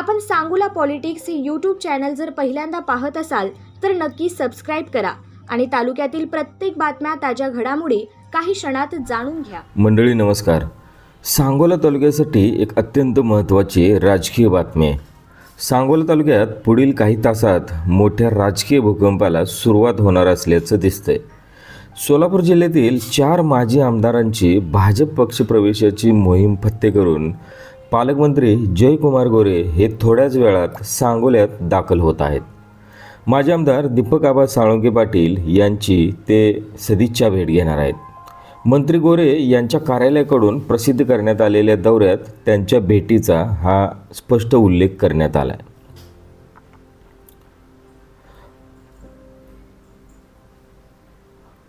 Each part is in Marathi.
आपण सांगूला पॉलिटिक्स हे यूट्यूब चॅनल जर पहिल्यांदा पाहत असाल तर नक्की सबस्क्राईब करा आणि तालुक्यातील प्रत्येक बातम्या ताज्या घडामोडी काही क्षणात जाणून घ्या. मंडळी नमस्कार. सांगोला तालुक्यासाठी एक अत्यंत महत्त्वाची राजकीय बातमी आहे. सांगोला तालुक्यात पुढील काही तासात मोठ्या राजकीय भूकंपाला सुरुवात होणार असल्याचं दिसतंय. सोलापूर जिल्ह्यातील चार माजी आमदारांची भाजप पक्षप्रवेशाची मोहीम फत्ते करून पालकमंत्री जयकुमार गोरे हे थोड्याच वेळात सांगोल्यात दाखल होत आहेत. माजी आमदार दीपक आबा साळुंके पाटील यांची ते सदिच्छा भेट घेणार आहेत. मंत्री गोरे यांच्या कार्यालयाकडून प्रसिद्ध करण्यात आलेल्या दौऱ्यात त्यांच्या भेटीचा हा स्पष्ट उल्लेख करण्यात आला आहे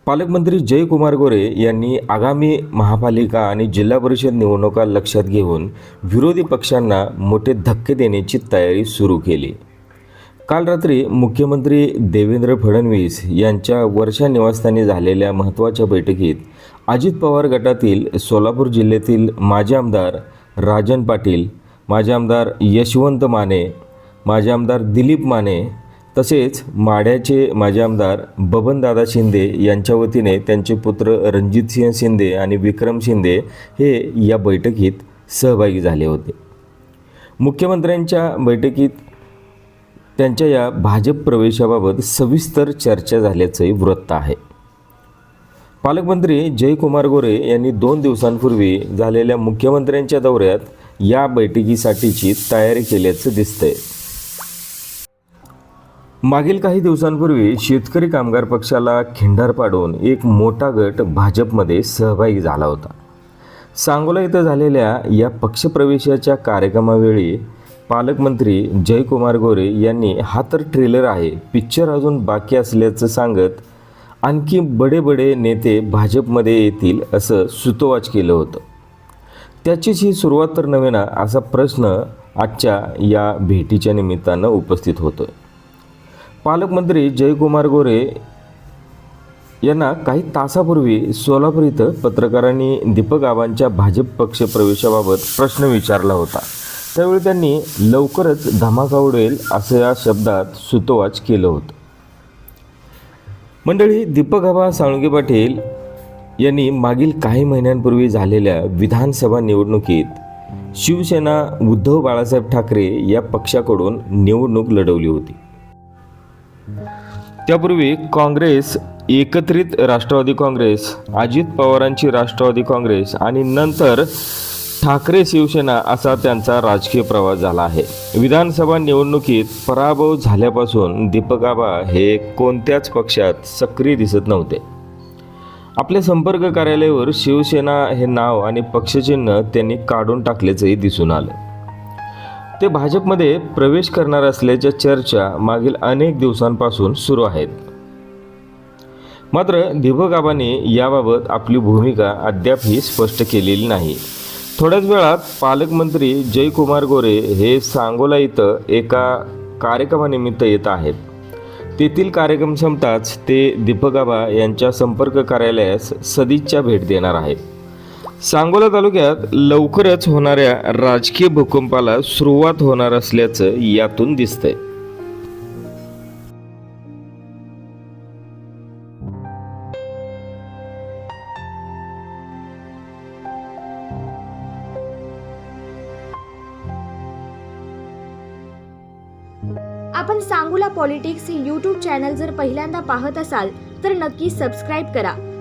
पालकमंत्री जयकुमार गोरे यांनी आगामी महापालिका आणि जिल्हा परिषद निवडणुका लक्षात घेऊन विरोधी पक्षांना मोठे धक्के देण्याची तयारी सुरू केली. काल रात्री मुख्यमंत्री देवेंद्र फडणवीस यांच्या वर्षा निवासस्थानी झालेल्या महत्त्वाच्या बैठकीत अजित पवार गटातील सोलापूर जिल्ह्यातील माजी आमदार राजन पाटील माजी आमदार यशवंत माने माजी आमदार दिलीप माने तसेच माढ्याचे माजी आमदार बबनदादा शिंदे यांच्या वतीने त्यांचे पुत्र रणजितसिंह शिंदे आणि विक्रम शिंदे हे या बैठकीत सहभागी झाले होते. मुख्यमंत्र्यांच्या बैठकीत त्यांच्या या भाजप प्रवेशाबाबत सविस्तर चर्चा झाल्याचंही वृत्त आहे. पालकमंत्री जयकुमार गोरे यांनी दोन दिवसांपूर्वी झालेल्या मुख्यमंत्र्यांच्या दौऱ्यात या बैठकीसाठीची तयारी केल्याचं दिसतंय. मागील काही दिवसांपूर्वी शेतकरी कामगार पक्षाला खिंडार पाडून एक मोठा गट भाजपमध्ये सहभागी झाला होता. सांगोला इथं झालेल्या या पक्षप्रवेशाच्या कार्यक्रमावेळी पालकमंत्री जयकुमार गोरे यांनी हा तर ट्रेलर आहे पिक्चर अजून बाकी असल्याचं सांगत आणखी बडे बडे नेते भाजपमध्ये येतील असं सुतोवाच केलं होतं. त्याचीच ही सुरुवात तर नव्हे ना असा प्रश्न आजच्या या भेटीच्या निमित्तानं उपस्थित होतोय. पालकमंत्री जयकुमार गोरे यांना काही तासापूर्वी सोलापूर इथं पत्रकारांनी दीपक आबांच्या भाजप पक्ष प्रवेशाबाबत प्रश्न विचारला होता. त्यावेळी त्यांनी लवकरच धमाका उडेल असं या शब्दात सुतोवाच केलं होतं. मंडळी दीपक आबा साळुंगे पाटील यांनी मागील काही महिन्यांपूर्वी झालेल्या विधानसभा निवडणुकीत शिवसेना उद्धव बाळासाहेब ठाकरे या पक्षाकडून निवडणूक लढवली होती. त्यापूर्वी काँग्रेस एकत्रित राष्ट्रवादी काँग्रेस अजित पवारांची राष्ट्रवादी काँग्रेस आणि नंतर ठाकरे शिवसेना असा त्यांचा राजकीय प्रवास झाला आहे. विधानसभा निवडणुकीत पराभव झाल्यापासून दीपक आबा हे कोणत्याच पक्षात सक्रिय दिसत नव्हते. आपल्या संपर्क कार्यालयावर शिवसेना हे नाव आणि पक्षचिन्ह त्यांनी काढून टाकल्याचंही दिसून आलं. ते भाजपमध्ये प्रवेश करणार असल्याच्या चर्चा मागील अनेक दिवसांपासून सुरू आहेत. मात्र दीपक याबाबत आपली भूमिका अद्यापही स्पष्ट केलेली नाही. थोड्याच वेळात पालकमंत्री जयकुमार गोरे हे सांगोला इथं एका कार्यक्रमानिमित्त येत आहेत. तेथील कार्यक्रम संपताच ते दीपक आबा यांच्या संपर्क कार्यालयास सदिच्छा भेट देणार आहेत. सांगोला तालुक्यात लवकरच होणाऱ्या राजकीय भूकंपाला सुरुवात होणार असल्याचं यातून दिसतंय. आपण सांगोला पॉलिटिक्स हे यूट्यूब चॅनल जर पहिल्यांदा पाहत असाल तर नक्की सबस्क्राईब करा.